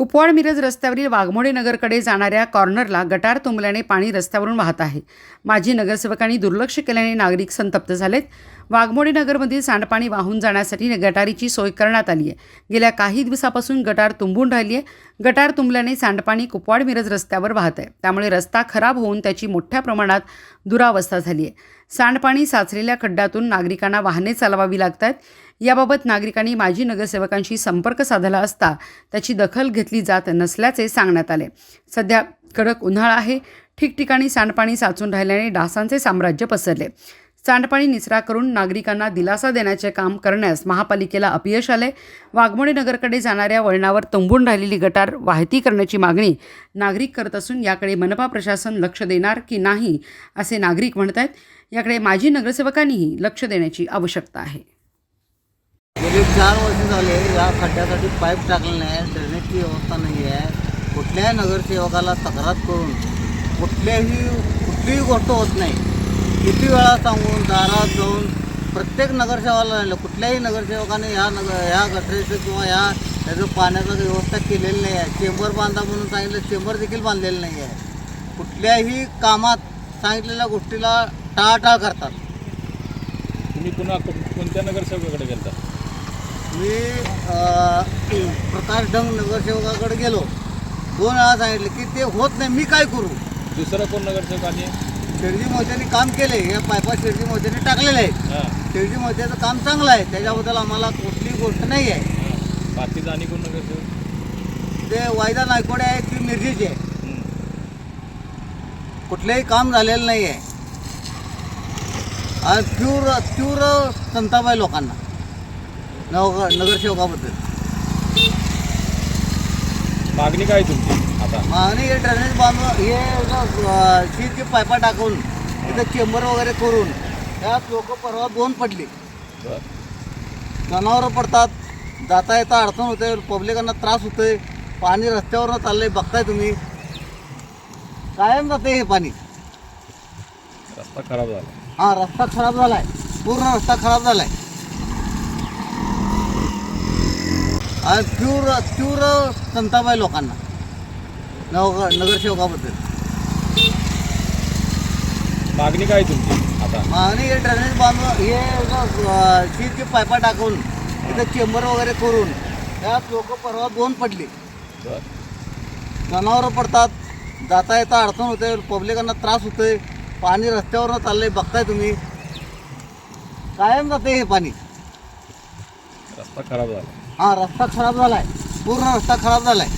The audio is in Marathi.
कुपवाड मिरज रस्त्यावरील वाघमोडे नगरकडे जाणाऱ्या कॉर्नरला गटार तुंबल्याने पाणी रस्त्यावरून वाहत आहे. माजी नगरसेवकांनी दुर्लक्ष केल्याने नागरिक संतप्त झालेत. वाघमोडे नगरमधील सांडपाणी वाहून जाण्यासाठी गटारीची सोय करण्यात आली आहे. गेल्या काही दिवसापासून गटार तुंबून राहिली आहे. गटार तुंबल्याने सांडपाणी कुपवाड मिरज रस्त्यावर वाहत आहे. त्यामुळे रस्ता खराब होऊन त्याची मोठ्या प्रमाणात दुरावस्था झाली आहे. सांडपाणी साचलेल्या खड्ड्यातून नागरिकांना वाहने चालवावी लागत आहेत याबाबत नागरिकांनी माजी नगरसेवकांशी संपर्क साधला असता त्याची दखल घेतली जात नसल्याचे सांगण्यात आले. सध्या कडक उन्हाळा आहे. ठिकठिकाणी सांडपाणी साचून राहिल्याने डासांचे साम्राज्य पसरले. सांडपाणी निचरा करून नागरिकांना दिलासा देण्याचे काम करण्यास महापालिकेला अपयश आले. वाघमोडे नगरकडे जाणाऱ्या वळणावर तंबून राहिलेली गटार वाहती करण्याची मागणी नागरिक करत असून याकडे मनपा प्रशासन लक्ष देणार की नाही असे नागरिक म्हणत आहेत याकडे माजी नगरसेवकांनीही लक्ष देण्याची आवश्यकता आहे. गेली चार वर्ष झाले या खड्ड्यासाठी पाईप टाकलेलं नाही ड्रेनेजची व्यवस्था नाही आहे. कुठल्याही नगरसेवकाला तक्रार करून कुठल्याही कुठलीही गोष्ट होत नाही. किती वेळा सांगून दारात जाऊन प्रत्येक नगरसेवकाला राहिलं कुठल्याही नगरसेवकाने ह्या नगर ह्या गटरेचं किंवा ह्या त्याचं पाण्याचा व्यवस्था केलेली नाही आहे. चेंबर बांधा म्हणून सांगितलं चेंबर देखील बांधलेलं नाही आहे. कुठल्याही कामात सांगितलेल्या गोष्टीला टाळाटाळ करतात. तुम्ही पुन्हा कोणत्या नगरसेवकाकडे गेलता? मी प्रकाश डंग नगरसेवकाकडे गेलो. दोन वेळा सांगितलं की ते होत नाही मी काय करू? दुसरा कोण नगरसेवकाने शेडजी मोत्याने काम केले या पायपा शेडजी मोत्याने टाकलेले आहेत. हां. शेडजी मोत्याचं काम चांगलं आहे त्याच्याबद्दल आम्हाला कुठलीही गोष्ट नाही आहे. हां. बाकीचा आणि कोण नगरसेवक? ते वायदा नायकोडे आहेत की मिरजीचे. आहे हं. कुठलंही काम झालेलं नाही आहे. आणि तीव्र तीव्र संताप आहे लोकांना. नव नगरसेवकाबद्दल मागणी काय तुमची? आता. आणि हे ड्रेनेज बांधून हे अ, पायपा टाकून इथं चेंबर वगैरे करून त्यात लोक परवा दोन पडली. बरं. जनावरं पडतात जाता येता अडचण होते पब्लिकांना त्रास होतोय पाणी रस्त्यावरनं चाललंय बघताय तुम्ही. कायम जाते हे पाणी. रस्ता खराब झाला. हा रस्ता खराब झालाय. पूर्ण रस्ता खराब झालाय. आणि तीव्र तीव्र संताप आहे लोकांना. नव नगरसेवकाबद्दल मागणी काय तुमची आता? आणि हे ड्रेनेज बांधून हे अ, शीटची पायपा टाकून इथं चेंबर वगैरे करून त्यात लोक परवा दोन पडली. जनावरं पडतात जाता येता अडचण होते पब्लिकांना त्रास होतोय पाणी रस्त्यावरनं चाललंय बघताय तुम्ही. कायम जाते हे पाणी. रस्ता खराब झाला. हा रस्ता खराब झालाय. पूर्ण रस्ता खराब झालाय.